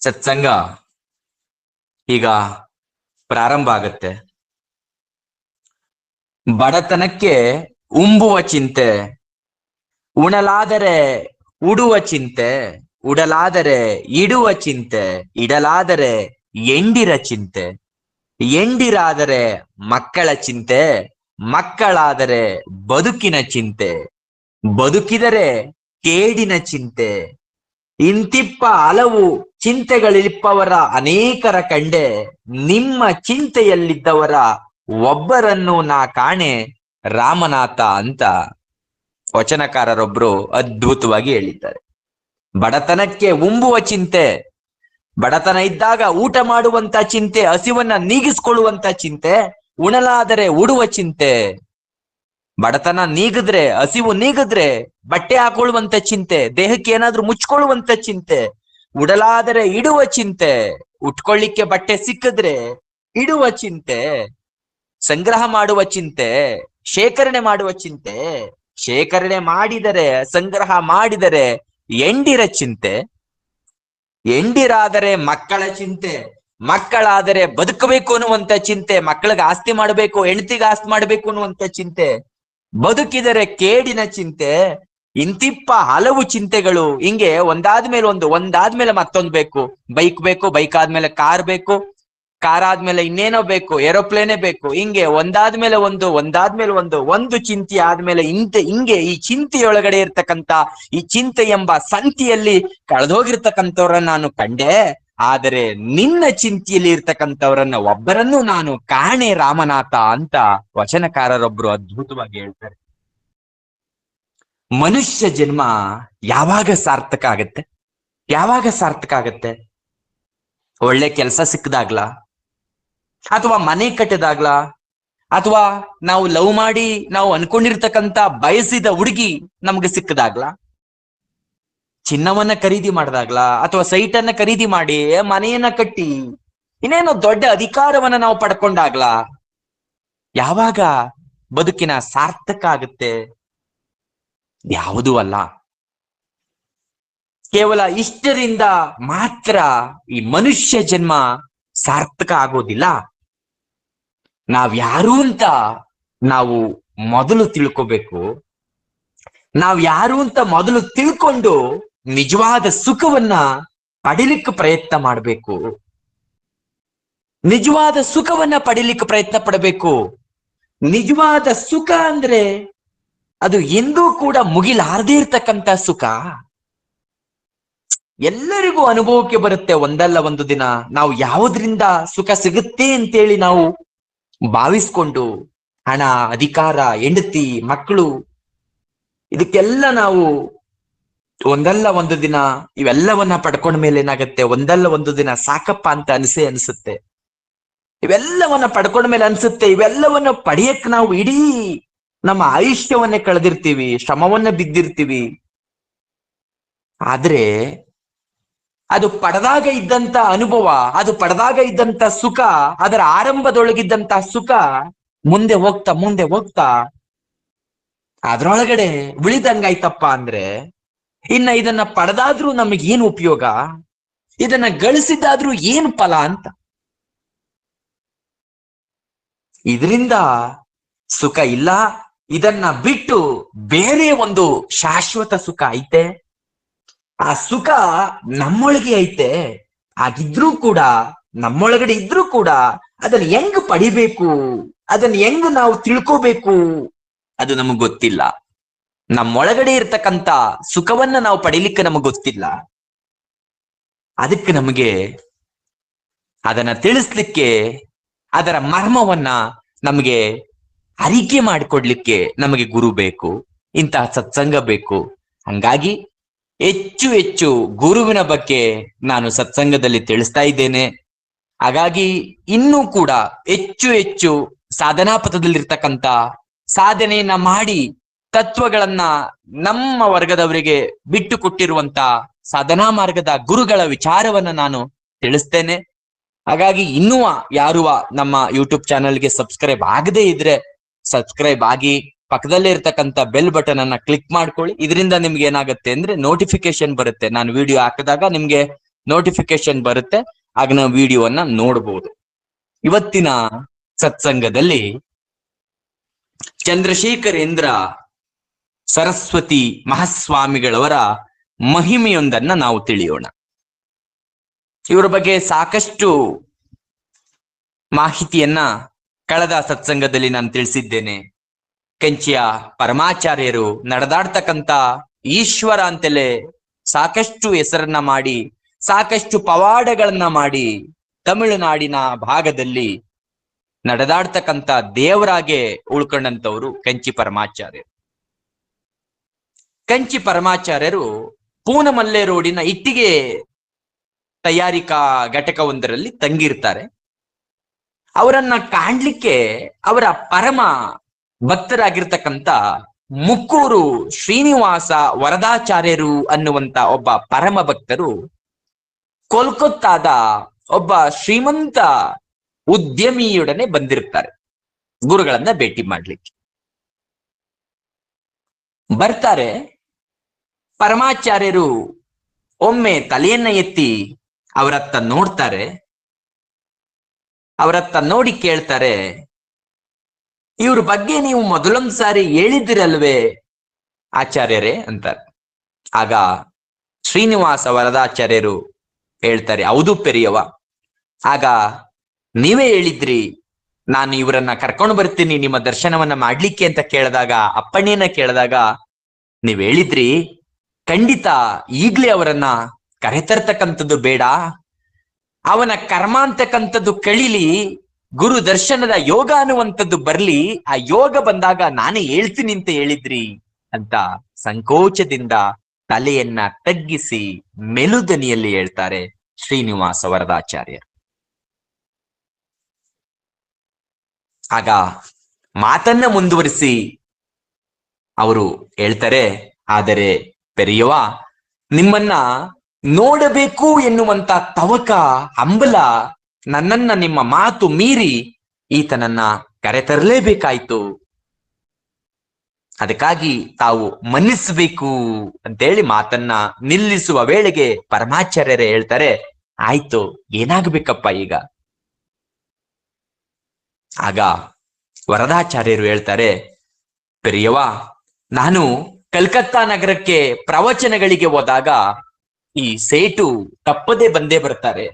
ಸತ್ಸಂಗ ಈಗ ಪ್ರಾರಂಭ ಆಗತ್ತೆ. ಬಡತನಕ್ಕೆ ಉಂಬುವ ಚಿಂತೆ, ಉಣಲಾದರೆ ಉಡುವ ಚಿಂತೆ, ಉಡಲಾದರೆ ಇಡುವ ಚಿಂತೆ, ಇಡಲಾದರೆ ಎಂಡಿರ ಚಿಂತೆ. ಎಂಡಿರಾದರೆ ಮಕ್ಕಳ ಚಿಂತೆ, ಮಕ್ಕಳಾದರೆ ಬದುಕಿನ ಚಿಂತೆ. ಬದುಕಿದರೆ ಕೇಡಿನ ಚಿಂತೆ. ಇಂತಿಪ್ಪ ಹಲವು ಚಿಂತೆಗಳಿಪ್ಪವರ ಅನೇಕರ ಕಂಡೆ, ನಿಮ್ಮ ಚಿಂತೆಯಲ್ಲಿದ್ದವರ ಒಬ್ಬರನ್ನು ನಾ ಕಾಣೆ ರಾಮನಾಥ ಅಂತ ವಚನಕಾರರೊಬ್ರು ಅದ್ಭುತವಾಗಿ ಹೇಳಿದ್ದಾರೆ. ಬಡತನಕ್ಕೆ ಉಂಬುವ ಚಿಂತೆ, ಬಡತನ ಇದ್ದಾಗ ಊಟ ಮಾಡುವಂತ ಚಿಂತೆ, ಹಸಿವನ್ನ ನೀಗಿಸ್ಕೊಳ್ಳುವಂತ ಚಿಂತೆ, ಉಣಲಾದರೆ ಉಡುವ ಚಿಂತೆ ಬಡತನ ನೀಗಿದ್ರೆ, ಹಸಿವು ನೀಗಿದ್ರೆ, ಬಟ್ಟೆ ಹಾಕೊಳ್ಳುವಂತ ಚಿಂತೆ, ದೇಹಕ್ಕೆ ಏನಾದ್ರೂ ಮುಚ್ಕೊಳ್ಳುವಂತ ಚಿಂತೆ, ಉಡಲಾದರೆ ಇಡುವ ಚಿಂತೆ, ಉಟ್ಕೊಳ್ಳಿಕ್ಕೆ ಬಟ್ಟೆ ಸಿಕ್ಕಿದ್ರೆ ಇಡುವ ಚಿಂತೆ, ಸಂಗ್ರಹ ಮಾಡುವ ಚಿಂತೆ, ಶೇಖರಣೆ ಮಾಡುವ ಚಿಂತೆ, ಶೇಖರಣೆ ಮಾಡಿದರೆ, ಸಂಗ್ರಹ ಮಾಡಿದರೆ ಎಂಡಿರ ಚಿಂತೆ, ಎಂಡಿರಾದರೆ ಮಕ್ಕಳ ಚಿಂತೆ, ಮಕ್ಕಳಾದರೆ ಬದುಕಬೇಕು ಅನ್ನುವಂತ ಚಿಂತೆ, ಮಕ್ಕಳಿಗೆ ಆಸ್ತಿ ಮಾಡಬೇಕು, ಹೆಂಡತಿಗೆ ಆಸ್ತಿ ಮಾಡಬೇಕು ಅನ್ನುವಂತ ಚಿಂತೆ ಬದುಕಿದರೆ ಕೇಡಿನ ಚಿಂತೆ, ಇಂತಿಪ್ಪ ಹಲವು ಚಿಂತೆಗಳು. ಹಿಂಗೆ ಒಂದಾದ್ಮೇಲೆ ಒಂದು, ಒಂದಾದ್ಮೇಲೆ ಮತ್ತೊಂದ್ ಬೇಕು. ಬೈಕ್ ಬೇಕು, ಬೈಕ್ ಆದ್ಮೇಲೆ ಕಾರ್ ಬೇಕು. ಕಾರ್ ಆದ್ಮೇಲೆ ಇನ್ನೇನೋ ಬೇಕು, ಏರೋಪ್ಲೇನೆ ಬೇಕು. ಹಿಂಗೆ ಒಂದಾದ್ಮೇಲೆ ಒಂದು ಒಂದಾದ್ಮೇಲೆ ಒಂದು ಒಂದು ಚಿಂತೆ ಆದ್ಮೇಲೆ ಇಂತೆ ಹಿಂಗೆ ಈ ಚಿಂತೆಯೊಳಗಡೆ ಇರ್ತಕ್ಕಂತ ಈ ಚಿಂತೆ ಎಂಬ ಸಂತಿಯಲ್ಲಿ ಕಳೆದೋಗಿರ್ತಕ್ಕಂಥವ್ರನ್ನ ನಾನು ಕಂಡೆ. ಆದರೆ ನಿನ್ನ ಚಿಂತೆಯಲ್ಲಿ ಇರ್ತಕ್ಕಂಥವರನ್ನ ಒಬ್ಬರನ್ನು ನಾನು ಕಾಣೆ ರಾಮನಾಥ ಅಂತ ವಚನಕಾರರೊಬ್ರು ಅದ್ಭುತವಾಗಿ ಹೇಳ್ತಾರೆ. ಮನುಷ್ಯ ಜನ್ಮ ಯಾವಾಗ ಸಾರ್ಥಕ ಆಗತ್ತೆ? ಯಾವಾಗ ಸಾರ್ಥಕ ಆಗತ್ತೆ? ಒಳ್ಳೆ ಕೆಲಸ ಸಿಕ್ಕದಾಗ್ಲ? ಅಥವಾ ಮನೆ ಕಟ್ಟದಾಗ್ಲ? ಅಥವಾ ನಾವು ಲವ್ ಮಾಡಿ ನಾವು ಅನ್ಕೊಂಡಿರ್ತಕ್ಕಂತ ಬಯಸಿದ ಹುಡುಗಿ ನಮ್ಗೆ ಸಿಕ್ಕದಾಗ್ಲಾ? ಚಿನ್ನವನ್ನ ಖರೀದಿ ಮಾಡಿದಾಗ್ಲ? ಅಥವಾ ಸೈಟ್ ಅನ್ನ ಖರೀದಿ ಮಾಡಿ ಮನೆಯನ್ನ ಕಟ್ಟಿ, ಇನ್ನೇನೋ ದೊಡ್ಡ ಅಧಿಕಾರವನ್ನ ನಾವು ಪಡ್ಕೊಂಡಾಗ್ಲ? ಯಾವಾಗ ಬದುಕಿನ ಸಾರ್ಥಕ ಆಗುತ್ತೆ? ಯಾವುದೂ ಅಲ್ಲ. ಕೇವಲ ಇಷ್ಟರಿಂದ ಮಾತ್ರ ಈ ಮನುಷ್ಯ ಜನ್ಮ ಸಾರ್ಥಕ ಆಗೋದಿಲ್ಲ. ನಾವ್ಯಾರು ಅಂತ ನಾವು ಮೊದಲು ತಿಳ್ಕೋಬೇಕು. ನಾವ್ ಯಾರು ಅಂತ ಮೊದಲು ತಿಳ್ಕೊಂಡು ನಿಜವಾದ ಸುಖವನ್ನ ಪಡಿಲಿಕ್ಕೆ ಪ್ರಯತ್ನ ಮಾಡಬೇಕು. ನಿಜವಾದ ಸುಖವನ್ನ ಪಡಿಲಿಕ್ಕೆ ಪ್ರಯತ್ನ ಪಡಬೇಕು. ನಿಜವಾದ ಸುಖ ಅಂದ್ರೆ ಅದು ಎಂದೂ ಕೂಡ ಮುಗಿಲಾರದೇ ಇರ್ತಕ್ಕಂತ ಸುಖ. ಎಲ್ಲರಿಗೂ ಅನುಭವಕ್ಕೆ ಬರುತ್ತೆ ಒಂದಲ್ಲ ಒಂದು ದಿನ. ನಾವು ಯಾವುದ್ರಿಂದ ಸುಖ ಸಿಗುತ್ತೆ ಅಂತೇಳಿ ನಾವು ಭಾವಿಸ್ಕೊಂಡು ಹಣ, ಅಧಿಕಾರ, ಹೆಂಡತಿ, ಮಕ್ಕಳು, ಇದಕ್ಕೆಲ್ಲ ನಾವು ಒಂದಲ್ಲ ಒಂದು ದಿನ ಇವೆಲ್ಲವನ್ನ ಪಡ್ಕೊಂಡ ಮೇಲೆ ಏನಾಗತ್ತೆ? ಒಂದಲ್ಲ ಒಂದು ದಿನ ಸಾಕಪ್ಪ ಅಂತ ಅನಿಸೇ ಅನ್ಸುತ್ತೆ. ಇವೆಲ್ಲವನ್ನ ಪಡ್ಕೊಂಡ ಮೇಲೆ ಅನ್ಸುತ್ತೆ. ಇವೆಲ್ಲವನ್ನ ಪಡೆಯಕ್ ನಾವು ಇಡೀ ನಮ್ಮ ಆಯುಷ್ಯವನ್ನೇ ಕಳೆದಿರ್ತೀವಿ, ಶ್ರಮವನ್ನ ಬಿದ್ದಿರ್ತೀವಿ. ಆದ್ರೆ ಅದು ಪಡೆದಾಗ ಇದ್ದಂತ ಅನುಭವ, ಅದು ಪಡೆದಾಗ ಇದ್ದಂತ ಸುಖ, ಅದರ ಆರಂಭದೊಳಗಿದ್ದಂತ ಸುಖ ಮುಂದೆ ಹೋಗ್ತಾ ಮುಂದೆ ಹೋಗ್ತಾ, ಅದ್ರೊಳಗಡೆ ಉಳಿದಂಗಾಯ್ತಪ್ಪ ಅಂದ್ರೆ ಇನ್ನ ಇದನ್ನ ಪಡೆದಾದ್ರೂ ನಮಗೆ ಏನು ಉಪಯೋಗ? ಇದನ್ನ ಗಳಿಸಿದಾದ್ರೂ ಏನು ಫಲ ಅಂತ? ಇದರಿಂದ ಸುಖ ಇಲ್ಲ. ಇದನ್ನ ಬಿಟ್ಟು ಬೇರೆ ಒಂದು ಶಾಶ್ವತ ಸುಖ ಐತೆ. ಆ ಸುಖ ನಮ್ಮೊಳಗೆ ಐತೆ. ಆಗಿದ್ರೂ ಕೂಡ, ನಮ್ಮೊಳಗಡೆ ಇದ್ರೂ ಕೂಡ ಅದನ್ನ ಹೆಂಗ್ ಪಡಿಬೇಕು? ಅದನ್ನ ಹೆಂಗ್ ನಾವು ತಿಳ್ಕೋಬೇಕು? ಅದು ನಮಗ್ ಗೊತ್ತಿಲ್ಲ. ನಮ್ಮೊಳಗಡೆ ಇರ್ತಕ್ಕಂತ ಸುಖವನ್ನ ನಾವು ಪಡೀಲಿಕ್ಕೆ ನಮಗೆ ಗೊತ್ತಿಲ್ಲ. ಅದಕ್ಕೆ ನಮಗೆ ಅದನ್ನ ತಿಳಿಸ್ಲಿಕ್ಕೆ, ಅದರ ಮರ್ಮವನ್ನ ನಮಗೆ ಅರಿಕೆ ಮಾಡಿಕೊಡ್ಲಿಕ್ಕೆ ನಮಗೆ ಗುರು ಬೇಕು, ಇಂತಹ ಸತ್ಸಂಗ ಬೇಕು. ಹಂಗಾಗಿ ಹೆಚ್ಚು ಹೆಚ್ಚು ಗುರುವಿನ ಬಗ್ಗೆ ನಾನು ಸತ್ಸಂಗದಲ್ಲಿ ತಿಳಿಸ್ತಾ ಇದ್ದೇನೆ. ಹಾಗಾಗಿ ಇನ್ನೂ ಕೂಡ ಹೆಚ್ಚು ಹೆಚ್ಚು ಸಾಧನಾ ಪಥದಲ್ಲಿರ್ತಕ್ಕಂಥ ಸಾಧನೆಯನ್ನ ಮಾಡಿ ತತ್ವಗಳನ್ನ ನಮ್ಮ ವರ್ಗದವರಿಗೆ ಬಿಟ್ಟು ಕೊಟ್ಟಿರುವಂತ ಸಾಧನಾ ಮಾರ್ಗದ ಗುರುಗಳ ವಿಚಾರವನ್ನ ನಾನು ತಿಳಿಸ್ತೇನೆ. ಹಾಗಾಗಿ ಇನ್ನೂ ಯಾರು ನಮ್ಮ ಯೂಟ್ಯೂಬ್ ಚಾನೆಲ್ಗೆ ಸಬ್ಸ್ಕ್ರೈಬ್ ಆಗದೇ ಇದ್ರೆ ಸಬ್ಸ್ಕ್ರೈಬ್ ಆಗಿ ಪಕ್ಕದಲ್ಲೇ ಇರತಕ್ಕಂತ ಬೆಲ್ ಬಟನ್ ಅನ್ನ ಕ್ಲಿಕ್ ಮಾಡ್ಕೊಳ್ಳಿ. ಇದರಿಂದ ನಿಮ್ಗೆ ಏನಾಗುತ್ತೆ ಅಂದ್ರೆ ನೋಟಿಫಿಕೇಶನ್ ಬರುತ್ತೆ. ನಾನು ವಿಡಿಯೋ ಹಾಕಿದಾಗ ನಿಮ್ಗೆ ನೋಟಿಫಿಕೇಶನ್ ಬರುತ್ತೆ. ಆಗ ನಾವು ವಿಡಿಯೋವನ್ನ ನೋಡಬಹುದು ಇವತ್ತಿನ ಸತ್ಸಂಗದಲ್ಲಿ ಚಂದ್ರಶೇಖರೇಂದ್ರ ಸರಸ್ವತಿ ಮಹಾಸ್ವಾಮಿಗಳವರ ಮಹಿಮೆಯೊಂದನ್ನ ನಾವು ತಿಳಿಯೋಣ. ಇವರ ಬಗ್ಗೆ ಸಾಕಷ್ಟು ಮಾಹಿತಿಯನ್ನ ಕಳೆದ ಸತ್ಸಂಗದಲ್ಲಿ ನಾನು ತಿಳಿಸಿದ್ದೇನೆ. ಕಂಚಿಯ ಪರಮಾಚಾರ್ಯರು ನಡೆದಾಡ್ತಕ್ಕಂತ ಈಶ್ವರ ಅಂತಲೇ ಸಾಕಷ್ಟು ಹೆಸರನ್ನ ಮಾಡಿ, ಸಾಕಷ್ಟು ಪವಾಡಗಳನ್ನ ಮಾಡಿ ತಮಿಳುನಾಡಿನ ಭಾಗದಲ್ಲಿ ನಡೆದಾಡ್ತಕ್ಕಂತ ದೇವರಾಗೆ ಉಳ್ಕೊಂಡಂತವ್ರು ಕಂಚಿ ಪರಮಾಚಾರ್ಯರು. ಕಂಚಿ ಪರಮಾಚಾರ್ಯರು ಪೂನಮಲ್ಲೆ ರೋಡಿನ ಇಟ್ಟಿಗೆ ತಯಾರಿಕಾ ಘಟಕವೊಂದರಲ್ಲಿ ತಂಗಿರ್ತಾರೆ. ಅವರನ್ನ ಕಾಣ್ಲಿಕ್ಕೆ ಅವರ ಪರಮ ಭಕ್ತರಾಗಿರ್ತಕ್ಕಂಥ ಮುಕ್ಕೂರು ಶ್ರೀನಿವಾಸ ವರದಾಚಾರ್ಯರು ಅನ್ನುವಂತ ಒಬ್ಬ ಪರಮ ಭಕ್ತರು ಕೋಲ್ಕತ್ತಾದ ಒಬ್ಬ ಶ್ರೀಮಂತ ಉದ್ಯಮಿಯೊಡನೆ ಬಂದಿರ್ತಾರೆ. ಗುರುಗಳನ್ನ ಭೇಟಿ ಮಾಡ್ಲಿಕ್ಕೆ. ಬರ್ತಾರೆ. ಪರಮಾಚಾರ್ಯರು ಒಮ್ಮೆ ತಲೆಯನ್ನ ಎತ್ತಿ ಅವರತ್ತ ನೋಡ್ತಾರೆ. ಅವರತ್ತ ನೋಡಿ ಕೇಳ್ತಾರೆ, ಇವ್ರ ಬಗ್ಗೆ ನೀವು ಮೊದಲೊಂದು ಸಾರಿ ಹೇಳಿದಿರಲ್ವೇ ಆಚಾರ್ಯರೇ? ಅಂತಾರೆ. ಆಗ ಶ್ರೀನಿವಾಸ ವರದಾಚಾರ್ಯರು ಹೇಳ್ತಾರೆ, ಹೌದು ಪೆರಿಯವ ಆಗ ನೀವೇ ಹೇಳಿದ್ರಿ, ನಾನು ಇವರನ್ನ ಕರ್ಕೊಂಡು ಬರ್ತೀನಿ, ನಿಮ್ಮ ದರ್ಶನವನ್ನ ಮಾಡ್ಲಿಕ್ಕೆ ಅಂತ ಕೇಳಿದಾಗ ಅಪ್ಪಣ್ಣನ ಕೇಳಿದಾಗ ನೀವ್ ಹೇಳಿದ್ರಿ ಖಂಡಿತ ಈಗ್ಲೇ ಅವರನ್ನ ಕರೆತರ್ತಕ್ಕಂಥದ್ದು ಬೇಡ. ಅವನ ಕರ್ಮ ಅಂತಕ್ಕಂಥದ್ದು ಕಳಿಲಿ, ಗುರು ದರ್ಶನದ ಯೋಗ ಅನ್ನುವಂಥದ್ದು ಬರ್ಲಿ, ಆ ಯೋಗ ಬಂದಾಗ ನಾನೇ ಹೇಳ್ತೀನಿ ಅಂತ ಹೇಳಿದ್ರಿ ಅಂತ ಸಂಕೋಚದಿಂದ ತಲೆಯನ್ನ ತಗ್ಗಿಸಿ ಮೆಲುದನಿಯಲ್ಲಿ ಹೇಳ್ತಾರೆ ಶ್ರೀನಿವಾಸ ವರದಾಚಾರ್ಯರು. ಆಗ ಮಾತನ್ನ ಮುಂದುವರಿಸಿ ಅವರು ಹೇಳ್ತಾರೆ, ಆದರೆ ಪೆರಿಯವ ನಿಮ್ಮನ್ನ ನೋಡಬೇಕು ಎನ್ನುವಂತ ತವಕ ಅಂಬಲ ನನ್ನನ್ನ ನಿಮ್ಮ ಮಾತು ಮೀರಿ ಈತನನ್ನ ಕರೆತರಲೇಬೇಕಾಯ್ತು. ಅದಕ್ಕಾಗಿ ತಾವು ಮನ್ನಿಸಬೇಕು ಅಂತೇಳಿ ಮಾತನ್ನ ನಿಲ್ಲಿಸುವ ವೇಳೆಗೆ ಪರಮಾಚಾರ್ಯರೇ ಹೇಳ್ತಾರೆ, ಆಯ್ತು, ಏನಾಗಬೇಕಪ್ಪ ಈಗ? ಆಗ ವರದಾಚಾರ್ಯರು ಹೇಳ್ತಾರೆ ಪ್ರಿಯವ ನಾನು ಕಲ್ಕತ್ತಾ ನಗರಕ್ಕೆ ಪ್ರವಚನಗಳಿಗೆ ಹೋದಾಗ ಈ ಸೇಟು ತಪ್ಪದೆ ಬಂದೇ ಬರ್ತಾರೆ.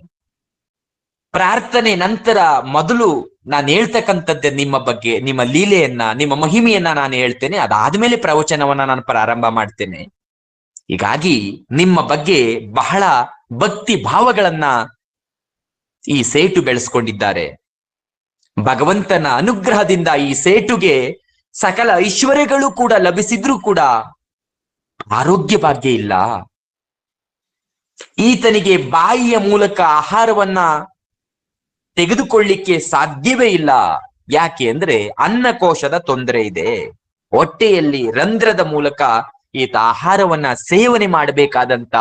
ಪ್ರಾರ್ಥನೆ ನಂತರ ಮೊದಲು ನಾನು ಹೇಳ್ತಕ್ಕಂಥದ್ದೇ ನಿಮ್ಮ ಬಗ್ಗೆ, ನಿಮ್ಮ ಲೀಲೆಯನ್ನ, ನಿಮ್ಮ ಮಹಿಮೆಯನ್ನ ನಾನು ಹೇಳ್ತೇನೆ, ಅದಾದ್ಮೇಲೆ ಪ್ರವಚನವನ್ನ ನಾನು ಪ್ರಾರಂಭ ಮಾಡ್ತೇನೆ. ಹೀಗಾಗಿ ನಿಮ್ಮ ಬಗ್ಗೆ ಬಹಳ ಭಕ್ತಿ ಭಾವಗಳನ್ನ ಈ ಸೇಟು ಬೆಳೆಸ್ಕೊಂಡಿದ್ದಾರೆ. ಭಗವಂತನ ಅನುಗ್ರಹದಿಂದ ಈ ಸೇಟುಗೆ ಸಕಲ ಐಶ್ವರ್ಯಗಳು ಕೂಡ ಲಭಿಸಿದ್ರೂ ಕೂಡ ಆರೋಗ್ಯ ಭಾಗ್ಯ ಇಲ್ಲ. ಈತನಿಗೆ ಬಾಯಿಯ ಮೂಲಕ ಆಹಾರವನ್ನ ತೆಗೆದುಕೊಳ್ಳಿಕ್ಕೆ ಸಾಧ್ಯವೇ ಇಲ್ಲ. ಯಾಕೆ ಅಂದ್ರೆ ಅನ್ನಕೋಶದ ತೊಂದರೆ ಇದೆ. ಹೊಟ್ಟೆಯಲ್ಲಿ ರಂಧ್ರದ ಮೂಲಕ ಈತ ಆಹಾರವನ್ನ ಸೇವನೆ ಮಾಡಬೇಕಾದಂತ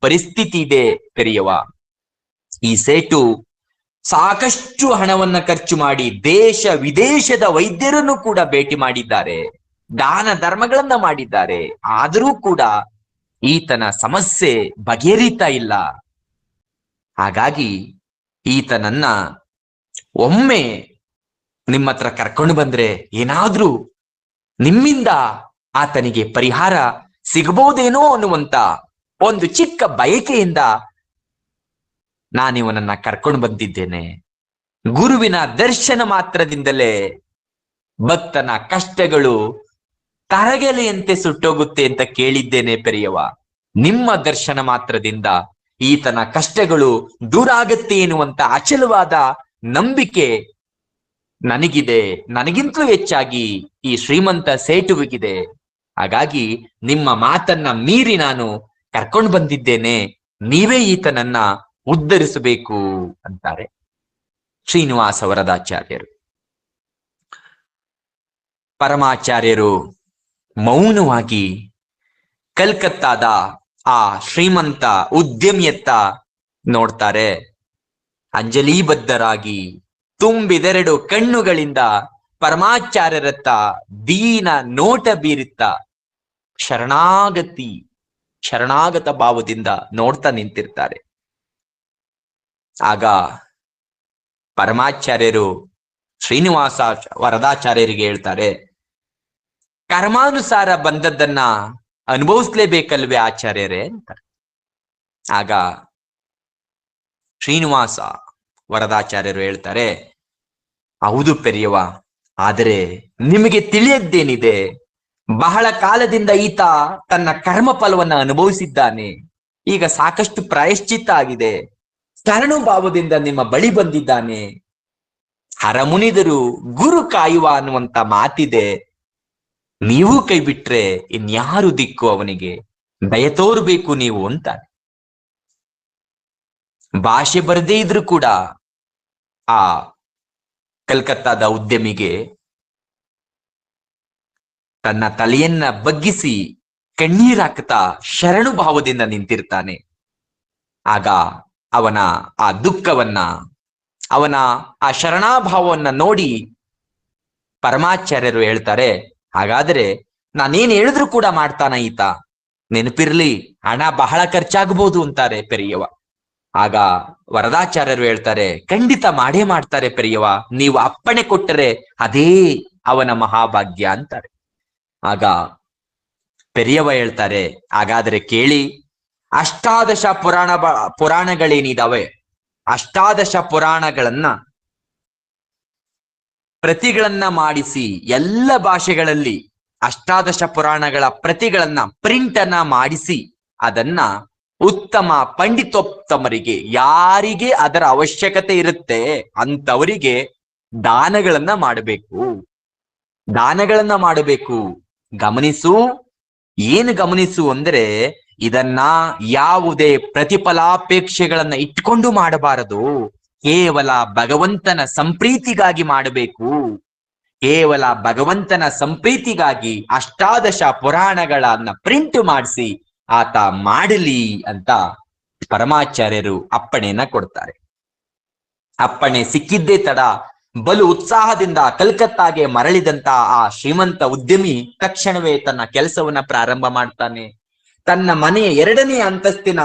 ಪರಿಸ್ಥಿತಿ ಇದೆ ಕರಿಯವ ಈ ಸೇಟು ಸಾಕಷ್ಟು ಹಣವನ್ನ ಖರ್ಚು ಮಾಡಿ ದೇಶ ವಿದೇಶದ ವೈದ್ಯರನ್ನು ಕೂಡ ಭೇಟಿ ಮಾಡಿದ್ದಾರೆ, ದಾನ ಧರ್ಮಗಳನ್ನ ಮಾಡಿದ್ದಾರೆ. ಆದರೂ ಕೂಡ ಈತನ ಸಮಸ್ಯೆ ಬಗೆಹರಿತಾ ಇಲ್ಲ. ಹಾಗಾಗಿ ಈತನನ್ನ ಒಮ್ಮೆ ನಿಮ್ಮ ಹತ್ರ ಕರ್ಕೊಂಡು ಬಂದ್ರೆ ಏನಾದ್ರೂ ನಿಮ್ಮಿಂದ ಆತನಿಗೆ ಪರಿಹಾರ ಸಿಗಬಹುದೇನೋ ಅನ್ನುವಂತ ಒಂದು ಚಿಕ್ಕ ಬಯಕೆಯಿಂದ ನಾನಿವನನ್ನ ಕರ್ಕೊಂಡು ಬಂದಿದ್ದೇನೆ. ಗುರುವಿನ ದರ್ಶನ ಮಾತ್ರದಿಂದಲೇ ಭಕ್ತನ ಕಷ್ಟಗಳು ತರಗೆಲೆಯಂತೆ ಸುಟ್ಟೋಗುತ್ತೆ ಅಂತ ಕೇಳಿದ್ದೇನೆ ಪೆರಿಯವ ನಿಮ್ಮ ದರ್ಶನ ಮಾತ್ರದಿಂದ ಈತನ ಕಷ್ಟಗಳು ದೂರ ಆಗತ್ತೆ ಎನ್ನುವಂತ ಅಚಲವಾದ ನಂಬಿಕೆ ನನಗಿದೆ. ನನಗಿಂತಲೂ ಹೆಚ್ಚಾಗಿ ಈ ಶ್ರೀಮಂತ ಸೇಟುವಿಗಿದೆ. ಹಾಗಾಗಿ ನಿಮ್ಮ ಮಾತನ್ನ ಮೀರಿ ನಾನು ಕರ್ಕೊಂಡು ಬಂದಿದ್ದೇನೆ. ನೀವೇ ಈತನನ್ನ ಉದ್ಧರಿಸಬೇಕು ಅಂತಾರೆ ಶ್ರೀನಿವಾಸ ವರದಾಚಾರ್ಯರು. ಪರಮಾಚಾರ್ಯರು ಮೌನವಾಗಿ ಕಲ್ಕತ್ತಾದ ಆ ಶ್ರೀಮಂತ ಉದ್ಯಮಿಯತ್ತ ನೋಡ್ತಾರೆ. ಅಂಜಲಿಬದ್ಧರಾಗಿ ತುಂಬಿದೆರಡು ಕಣ್ಣುಗಳಿಂದ ಪರಮಾಚಾರ್ಯರತ್ತ ದೀನ ನೋಟ ಬೀರಿತ್ತ ಶರಣಾಗತಿ, ಶರಣಾಗತ ಭಾವದಿಂದ ನೋಡ್ತಾ ನಿಂತಿರ್ತಾರೆ. ಆಗ ಪರಮಾಚಾರ್ಯರು ಶ್ರೀನಿವಾಸ ವರದಾಚಾರ್ಯರಿಗೆ ಹೇಳ್ತಾರೆ, ಕರ್ಮಾನುಸಾರ ಬಂದದ್ದನ್ನ ಅನುಭವಿಸ್ಲೇಬೇಕಲ್ವೇ ಆಚಾರ್ಯರೇ? ಅಂತ. ಆಗ ಶ್ರೀನಿವಾಸ ವರದಾಚಾರ್ಯರು ಹೇಳ್ತಾರೆ, ಹೌದು ಪೆರಿಯವ ಆದರೆ ನಿಮಗೆ ತಿಳಿಯದ್ದೇನಿದೆ? ಬಹಳ ಕಾಲದಿಂದ ಈತ ತನ್ನ ಕರ್ಮ ಫಲವನ್ನ ಅನುಭವಿಸಿದ್ದಾನೆ. ಈಗ ಸಾಕಷ್ಟು ಪ್ರಾಯಶ್ಚಿತ್ತ ಆಗಿದೆ ಶರಣುಭಾವದಿಂದ ನಿಮ್ಮ ಬಳಿ ಬಂದಿದ್ದಾನೆ. ಹರಮುನಿದರು ಗುರು ಕಾಯುವ ಅನ್ನುವಂತ ಮಾತಿದೆ. ನೀವು ಕೈ ಬಿಟ್ರೆ ಇನ್ಯಾರು ದಿಕ್ಕು ಅವನಿಗೆ? ದಯ ತೋರ್ಬೇಕು ನೀವು, ಅಂತಾನೆ. ಭಾಷೆ ಬರದೇ ಇದ್ರು ಕೂಡ ಆ ಕಲ್ಕತ್ತಾದ ಉದ್ಯಮಿಗೆ ತನ್ನ ತಲೆಯನ್ನ ಬಗ್ಗಿಸಿ ಕಣ್ಣೀರಾಕ್ತಾ ಶರಣು ಭಾವದಿಂದ ನಿಂತಿರ್ತಾನೆ. ಆಗ ಅವನ ಆ ದುಃಖವನ್ನ, ಅವನ ಆ ಶರಣಾಭಾವವನ್ನ ನೋಡಿ ಪರಮಾಚಾರ್ಯರು ಹೇಳ್ತಾರೆ, ಹಾಗಾದ್ರೆ ನಾನೇನ್ ಹೇಳಿದ್ರು ಕೂಡ ಮಾಡ್ತಾನ ಈತ. ನೆನಪಿರ್ಲಿ, ಹಣ ಬಹಳ ಖರ್ಚಾಗಬಹುದು ಅಂತಾರೆ ಪೆರಿಯವ ಆಗ ವರದಾಚಾರ್ಯರು ಹೇಳ್ತಾರೆ, ಖಂಡಿತ ಮಾಡೇ ಮಾಡ್ತಾರೆ ಪೆರಿಯವ ನೀವು ಅಪ್ಪಣೆ ಕೊಟ್ಟರೆ ಅದೇ ಅವನ ಮಹಾಭಾಗ್ಯ ಅಂತಾರೆ. ಆಗ ಪೆರಿಯವ ಹೇಳ್ತಾರೆ, ಹಾಗಾದ್ರೆ ಕೇಳಿ ಅಷ್ಟಾದಶ ಪುರಾಣ ಪುರಾಣಗಳೇನಿದಾವೆ? ಅಷ್ಟಾದಶ ಪುರಾಣಗಳನ್ನ ಪ್ರತಿಗಳನ್ನ ಮಾಡಿಸಿ ಎಲ್ಲ ಭಾಷೆಗಳಲ್ಲಿ ಅಷ್ಟಾದಶ ಪುರಾಣಗಳ ಪ್ರತಿಗಳನ್ನ ಪ್ರಿಂಟ್ ಅನ್ನ ಮಾಡಿಸಿ ಅದನ್ನ ಉತ್ತಮ ಪಂಡಿತೋತ್ತಮರಿಗೆ ಯಾರಿಗೆ ಅದರ ಅವಶ್ಯಕತೆ ಇರುತ್ತೆ ಅಂತವರಿಗೆ ದಾನಗಳನ್ನ ಮಾಡಬೇಕು. ದಾನಗಳನ್ನ ಮಾಡಬೇಕು. ಗಮನಿಸು. ಏನು ಗಮನಿಸು ಅಂದ್ರೆ ಇದನ್ನ ಯಾವುದೇ ಪ್ರತಿಫಲಾಪೇಕ್ಷೆಗಳನ್ನ ಇಟ್ಕೊಂಡು ಮಾಡಬಾರದು. ಕೇವಲ ಭಗವಂತನ ಸಂಪ್ರೀತಿಗಾಗಿ ಮಾಡಬೇಕು. ಕೇವಲ ಭಗವಂತನ ಸಂಪ್ರೀತಿಗಾಗಿ ಅಷ್ಟಾದಶ ಪುರಾಣಗಳನ್ನ ಪ್ರಿಂಟ್ ಮಾಡಿಸಿ ಆತ ಮಾಡಲಿ ಅಂತ ಪರಮಾಚಾರ್ಯರು ಅಪ್ಪಣೆಯನ್ನ ಕೊಡ್ತಾರೆ. ಅಪ್ಪಣೆ ಸಿಕ್ಕಿದ್ದೇ ತಡ ಬಲು ಉತ್ಸಾಹದಿಂದ ಕಲ್ಕತ್ತಾಗೆ ಮರಳಿದಂತ ಆ ಶ್ರೀಮಂತ ಉದ್ಯಮಿ ತಕ್ಷಣವೇ ತನ್ನ ಕೆಲಸವನ್ನ ಪ್ರಾರಂಭ ಮಾಡ್ತಾನೆ. ತನ್ನ ಮನೆಯ ಎರಡನೇ ಅಂತಸ್ತಿನ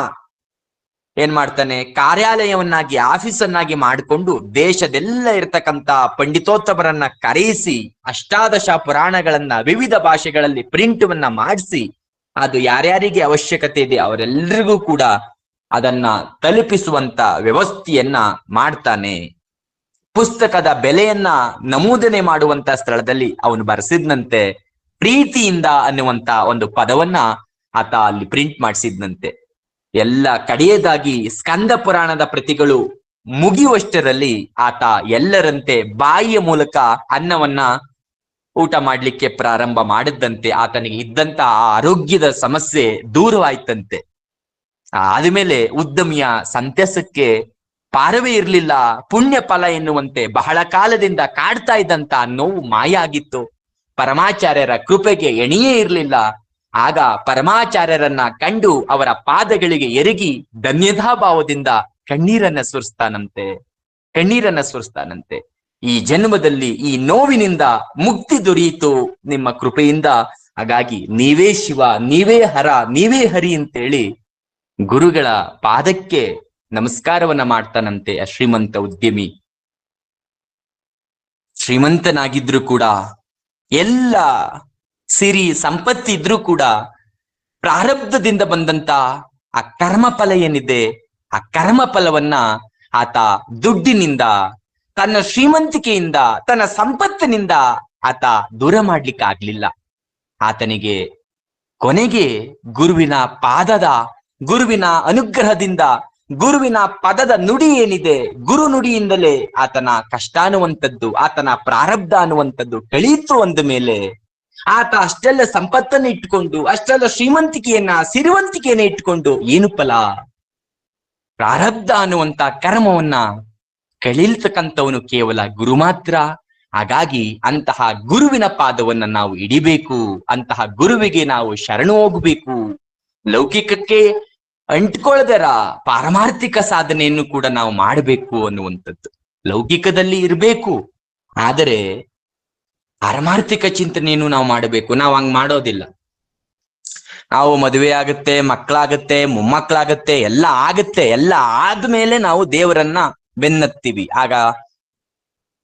ಏನ್ ಮಾಡ್ತಾನೆ? ಕಾರ್ಯಾಲಯವನ್ನಾಗಿ, ಆಫೀಸನ್ನಾಗಿ ಮಾಡಿಕೊಂಡು ದೇಶದೆಲ್ಲ ಇರ್ತಕ್ಕಂತ ಪಂಡಿತೋತ್ತಮರನ್ನ ಕರೆಯಿಸಿ, ಅಷ್ಟಾದಶ ಪುರಾಣಗಳನ್ನ ವಿವಿಧ ಭಾಷೆಗಳಲ್ಲಿ ಪ್ರಿಂಟವನ್ನ ಮಾಡಿಸಿ, ಅದು ಯಾರ್ಯಾರಿಗೆ ಅವಶ್ಯಕತೆ ಇದೆ ಅವರೆಲ್ಲರಿಗೂ ಕೂಡ ಅದನ್ನ ತಲುಪಿಸುವಂತ ವ್ಯವಸ್ಥೆಯನ್ನ ಮಾಡ್ತಾನೆ. ಪುಸ್ತಕದ ಬೆಲೆಯನ್ನ ನಮೂದನೆ ಮಾಡುವಂತ ಸ್ಥಳದಲ್ಲಿ ಅವನು ಬರೆಸಿದ್ನಂತೆ. ಪ್ರೀತಿಯಿಂದ ಅನ್ನುವಂತ ಒಂದು ಪದವನ್ನ ಆತ ಅಲ್ಲಿ ಪ್ರಿಂಟ್ ಮಾಡಿಸಿದ್ನಂತೆ. ಎಲ್ಲ ಕಡೆಯದಾಗಿ ಸ್ಕಂದ ಪುರಾಣದ ಪ್ರತಿಗಳು ಮುಗಿಯುವಷ್ಟರಲ್ಲಿ ಆತ ಎಲ್ಲರಂತೆ ಬಾಯಿಯ ಮೂಲಕ ಅನ್ನವನ್ನ ಊಟ ಮಾಡ್ಲಿಕ್ಕೆ ಪ್ರಾರಂಭ ಮಾಡಿದ್ದಂತೆ. ಆತನಿಗೆ ಇದ್ದಂತ ಆ ಆರೋಗ್ಯದ ಸಮಸ್ಯೆ ದೂರವಾಯ್ತಂತೆ. ಆದ್ಮೇಲೆ ಉದ್ಯಮಿಯ ಸಂತಸಕ್ಕೆ ಪಾರವೇ ಇರಲಿಲ್ಲ. ಪುಣ್ಯ ಫಲ ಎನ್ನುವಂತೆ ಬಹಳ ಕಾಲದಿಂದ ಕಾಡ್ತಾ ಇದ್ದಂತ ನೋವು ಮಾಯ ಆಗಿತ್ತು ಪರಮಾಚಾರ್ಯರ ಕೃಪೆಗೆ ಎಣಿಯೇ ಇರ್ಲಿಲ್ಲ. ಆಗ ಪರಮಾಚಾರ್ಯರನ್ನ ಕಂಡು ಅವರ ಪಾದಗಳಿಗೆ ಎರಗಿ ಧನ್ಯತಾ ಭಾವದಿಂದ ಕಣ್ಣೀರನ್ನ ಸುರಿಸ್ತಾನಂತೆ ಕಣ್ಣೀರನ್ನ ಸುರಿಸ್ತಾನಂತೆ. ಈ ಜನ್ಮದಲ್ಲಿ ಈ ನೋವಿನಿಂದ ಮುಕ್ತಿ ದೊರೆಯಿತು ನಿಮ್ಮ ಕೃಪೆಯಿಂದ. ಹಾಗಾಗಿ ನೀವೇ ಶಿವ, ನೀವೇ ಹರ, ನೀವೇ ಹರಿ ಅಂತೇಳಿ ಗುರುಗಳ ಪಾದಕ್ಕೆ ನಮಸ್ಕಾರವನ್ನ ಮಾಡ್ತಾನಂತೆ ಆ ಶ್ರೀಮಂತ ಉದ್ಯಮಿ. ಶ್ರೀಮಂತನಾಗಿದ್ರು ಕೂಡ ಎಲ್ಲ ಸಿರಿ ಸಂಪತ್ತಿದ್ರೂ ಕೂಡ ಪ್ರಾರಬ್ಧದಿಂದ ಬಂದಂತ ಆ ಕರ್ಮ ಫಲ ಏನಿದೆ, ಆ ಕರ್ಮ ಫಲವನ್ನ ಆತ ದುಡ್ಡಿನಿಂದ, ತನ್ನ ಶ್ರೀಮಂತಿಕೆಯಿಂದ, ತನ್ನ ಸಂಪತ್ತಿನಿಂದ ಆತ ದೂರ ಮಾಡ್ಲಿಕ್ಕೆ ಆಗ್ಲಿಲ್ಲ. ಆತನಿಗೆ ಕೊನೆಗೆ ಗುರುವಿನ ಪಾದದ, ಗುರುವಿನ ಅನುಗ್ರಹದಿಂದ, ಗುರುವಿನ ಪದದ ನುಡಿ ಏನಿದೆ, ಗುರು ನುಡಿಯಿಂದಲೇ ಆತನ ಕಷ್ಟ ಅನ್ನುವಂಥದ್ದು, ಆತನ ಪ್ರಾರಬ್ಧ ಅನ್ನುವಂಥದ್ದು ಕಳೀತು ಅಂದ ಮೇಲೆ ಆತ ಅಷ್ಟೆಲ್ಲ ಸಂಪತ್ತನ್ನು ಇಟ್ಟುಕೊಂಡು, ಅಷ್ಟೆಲ್ಲ ಶ್ರೀಮಂತಿಕೆಯನ್ನ, ಸಿರಿವಂತಿಕೆಯನ್ನ ಇಟ್ಟುಕೊಂಡು ಏನು ಫಲ? ಪ್ರಾರಬ್ಧ ಅನ್ನುವಂತ ಕರ್ಮವನ್ನ ಕಳೀಲ್ತಕ್ಕಂಥವನು ಕೇವಲ ಗುರು ಮಾತ್ರ. ಹಾಗಾಗಿ ಅಂತಹ ಗುರುವಿನ ಪಾದವನ್ನ ನಾವು ಇಡಿಬೇಕು ಅಂತಹ ಗುರುವಿಗೆ ನಾವು ಶರಣು ಹೋಗ್ಬೇಕು. ಲೌಕಿಕಕ್ಕೆ ಅಂಟ್ಕೊಳ್ದರ ಪಾರಮಾರ್ಥಿಕ ಸಾಧನೆಯನ್ನು ಕೂಡ ನಾವು ಮಾಡಬೇಕು ಅನ್ನುವಂಥದ್ದು. ಲೌಕಿಕದಲ್ಲಿ ಇರಬೇಕು. ಆದರೆ ಪಾರಮಾರ್ಥಿಕ ಚಿಂತನೆಯನ್ನು ನಾವು ಮಾಡಬೇಕು. ನಾವು ಹಂಗ್ ಮಾಡೋದಿಲ್ಲ. ನಾವು ಮದುವೆ ಆಗುತ್ತೆ ಮಕ್ಕಳಾಗತ್ತೆ ಮೊಮ್ಮಕ್ಕಳಾಗತ್ತೆ ಎಲ್ಲ ಆಗುತ್ತೆ. ಎಲ್ಲ ಆದ್ಮೇಲೆ ನಾವು ದೇವರನ್ನ ಬೆನ್ನತ್ತೀವಿ. ಆಗ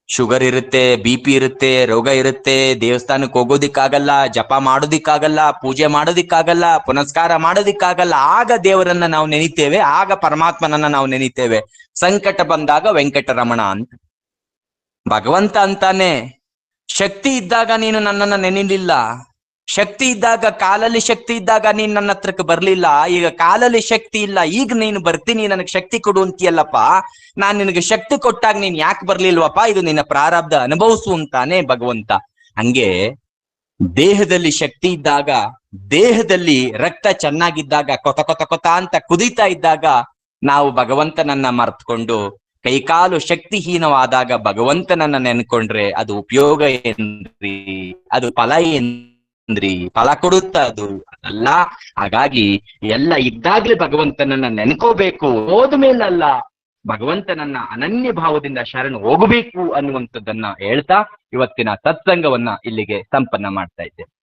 ಶುಗರ್ ಇರುತ್ತೆ, ಬಿ ಪಿ ಇರುತ್ತೆ, ರೋಗ ಇರುತ್ತೆ, ದೇವಸ್ಥಾನಕ್ಕೆ ಹೋಗೋದಿಕ್ಕಾಗಲ್ಲ, ಜಪ ಮಾಡೋದಿಕ್ಕಾಗಲ್ಲ, ಪೂಜೆ ಮಾಡೋದಿಕ್ಕಾಗಲ್ಲ, ಪುನಸ್ಕಾರ ಮಾಡೋದಿಕ್ಕಾಗಲ್ಲ. ಆಗ ದೇವರನ್ನ ನಾವು ನೆನಿತೇವೆ. ಆಗ ಪರಮಾತ್ಮನನ್ನ ನಾವು ನೆನಿತೇವೆ. ಸಂಕಟ ಬಂದಾಗ ವೆಂಕಟರಮಣ ಅಂತ. ಭಗವಂತ ಅಂತಾನೆ. ಶಕ್ತಿ ಇದ್ದಾಗ ನೀನು ನನ್ನನ್ನ ನೆನಿಲಿಲ್ಲ. ಶಕ್ತಿ ಇದ್ದಾಗ, ಕಾಲಲ್ಲಿ ಶಕ್ತಿ ಇದ್ದಾಗ ನೀನ್ ನನ್ನ ಹತ್ರಕ್ಕೆ ಬರ್ಲಿಲ್ಲ. ಈಗ ಕಾಲಲ್ಲಿ ಶಕ್ತಿ ಇಲ್ಲ, ಈಗ ನೀನು ಬರ್ತೀನಿ, ನನಗೆ ಶಕ್ತಿ ಕೊಡು ಅಂತೀಯಲ್ಲಪ್ಪ. ನಾನ್ ನಿನಗೆ ಶಕ್ತಿ ಕೊಟ್ಟಾಗ ನೀನ್ ಯಾಕೆ ಬರ್ಲಿಲ್ವಪ್ಪ? ಇದು ನಿನ್ನ ಪ್ರಾರಬ್ಧ ಅನುಭವಿಸು ಅಂತಾನೆ ಭಗವಂತ. ಹಂಗೆ ದೇಹದಲ್ಲಿ ಶಕ್ತಿ ಇದ್ದಾಗ, ದೇಹದಲ್ಲಿ ರಕ್ತ ಚೆನ್ನಾಗಿದ್ದಾಗ, ಕೊತ ಕೊತ ಕೊತ ಅಂತ ಕುದೀತಾ ಇದ್ದಾಗ ನಾವು ಭಗವಂತನನ್ನ ಮರ್ತ್ಕೊಂಡು ಕೈಕಾಲು ಶಕ್ತಿಹೀನವಾದಾಗ ಭಗವಂತನನ್ನ ನೆನ್ಕೊಂಡ್ರೆ ಅದು ಉಪಯೋಗ ಏನ್ರಿ? ಅದು ಫಲ ಏನ್ರಿ? ಫಲ ಕೊಡುತ್ತ ಅದು? ಅಲ್ಲ ಹಾಗಾಗಿ ಎಲ್ಲ ಇದ್ದಾಗ್ಲೇ ಭಗವಂತನನ್ನ ನೆನ್ಕೋಬೇಕು. ಹೋದ್ಮೇಲಲ್ಲ ಭಗವಂತನನ್ನ ಅನನ್ಯ ಭಾವದಿಂದ ಶರಣ ಹೋಗಬೇಕು ಅನ್ನುವಂಥದ್ದನ್ನ ಹೇಳ್ತಾ ಇವತ್ತಿನ ಸತ್ಸಂಗವನ್ನ ಇಲ್ಲಿಗೆ ಸಂಪನ್ನ ಮಾಡ್ತಾ ಇದ್ದೇನೆ.